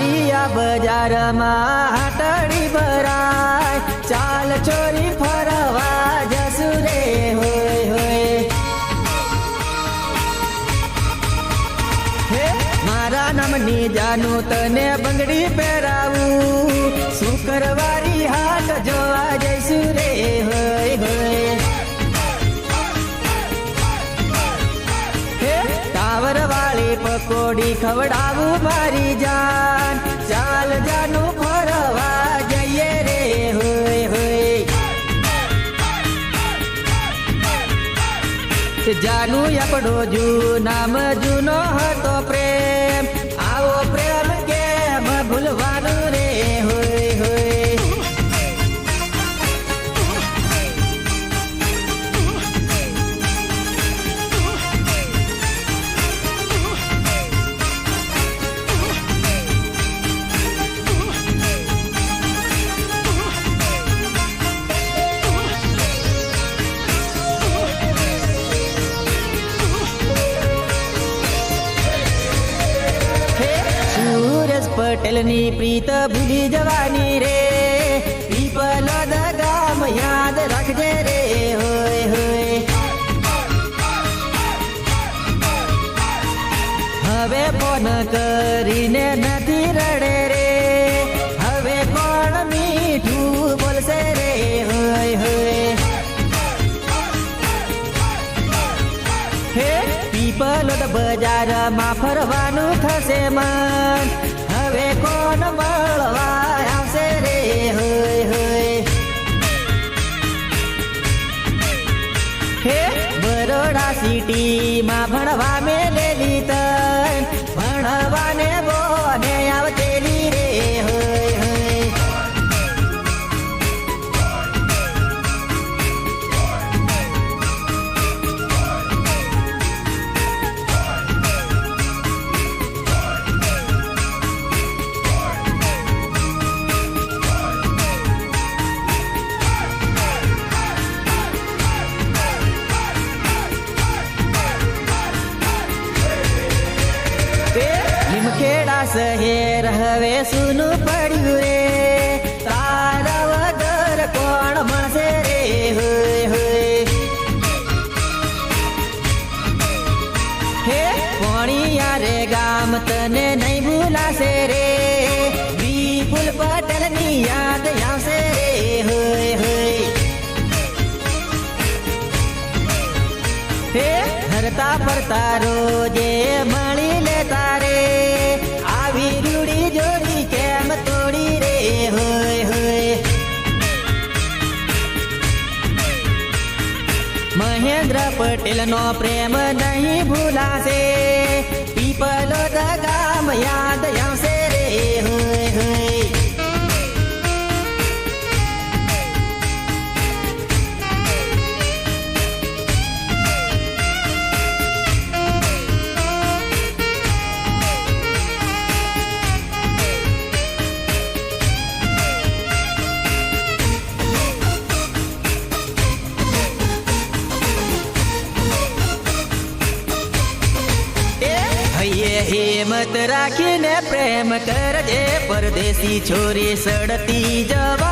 આ બજારમાં હાટડી ભરાય. ચાલ ચોરી ફરવા જસુ રે, હોય હોય. મારા નામની જાનું તને બંગડી પહેરાવું. પકોડી ખવડાવું મારી જાન. ચાલ જાનું ફરવા જઈએ રે, હોય હોય. જાનું આપણો જૂ નામ જૂનો હતો, પ્રેમ પટેલની પ્રીત ભૂલી જવાની રે. પીપલ ગામ યાદ રાખજે રે. હોય હોય. હવે ફોન કરીને નથી રડે રે. હવે કોણ મીઠું બોલશે રે? હોય હોય. હે પીપલોદ બજારમાં ફરવાનું થશે મન. મળવા આવશે રે હોય હોય. હે? બરોડા સિટીમાં ભણવા મેલેલી શહેર હવે સુનું પડ્યું રે તારા વગર હોય હોય હે કોણિયા રે તને નહીં ભૂલાશે રે વિપુલ પટેલની યાદ આવશે રે હોય હોય હે હરતા ફરતા રોજે મળી મહેન્દ્ર પટેલ પ્રેમ નહીં ભૂલાશે. પીપલો ગામ યાદ આવશે રે હોય હિંમત રાખીને પ્રેમ કરજે પરદેશી છોરી સડતી જવા.